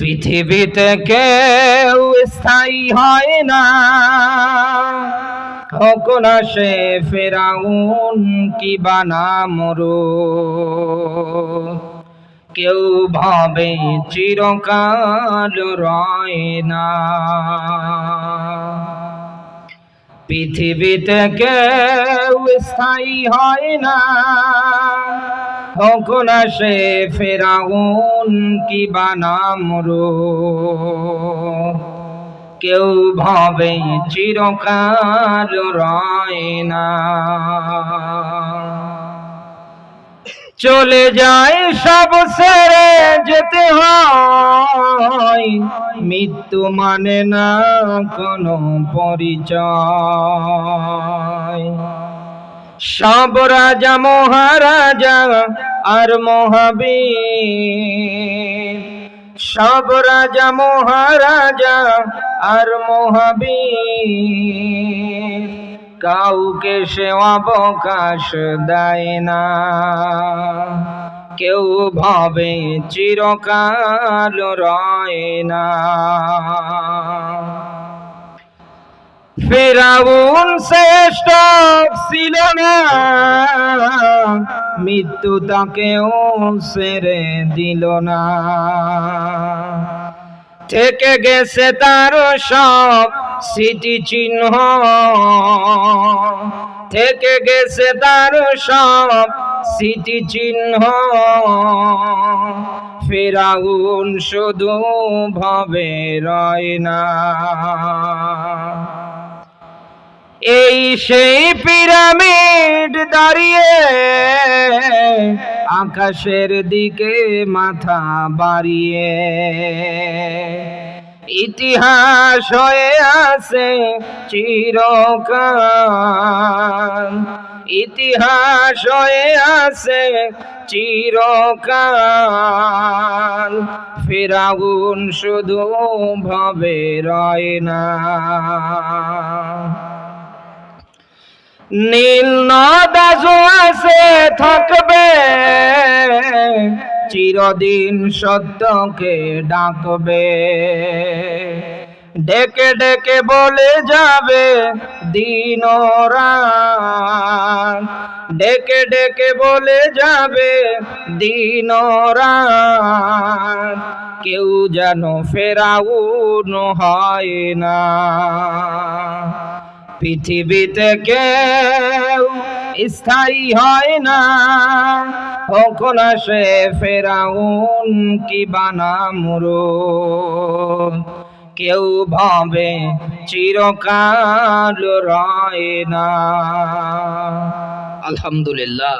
পৃথিবীতে কেউ স্থায়ী হয় না। হোক না সে ফেরাউন, কি বানা মরু কেউ ভাবে চিরকাল রয় না। পৃথিবীতে কেউ স্থায়ী হয় না। হোক না সে ফেরাউন কি বানামরু কেউ ভাবে চিরকাল রয় না। চলে যায় সব সেরে যেতে হয়। মৃত্যু মানে না কোনো পরিচয়। সব রাজা মহারাজা আর মহাবীর। সব রাজা মহারাজা আর মহাবীর। কাউকে সে অবকাশ দেয় না। কেউ ভাবে চিরকাল রয় না। ফেরাউন শ্রেষ্ঠ ছিল না। মৃত্যু তাকেও সেরে দিল না। থেকে গেছে তার সব স্মৃতি চিহ্ন থেকে গেছে তার সব স্মৃতি চিহ্ন ফেরাউন শুধু ভাবে রয় না। এই সেই পিরামিড দাঁড়িয়ে আকাশের দিকে মাথা বাড়িয়ে। ইতিহাস হয়ে আছে চিরকাল। ইতিহাস হয়ে আছে চিরকাল। ফেরাগুন শুধু ভাবে রয় না। নীল নদাজ আছে থাকবে। চিরদিন সত্যকে ডাকবে। ডেকে ডেকে বলে যাবে দিন ডেকে ডেকে বলে যাবে দিন কেউ যেন ফেরাউন হয় না। পৃথিবীতে কেউ স্থায়ী হয় না। কখন আসে ফেরাউন কি বানামরু? কেউ ভাবে চিরকাল রায় না। আলহামদুলিল্লাহ।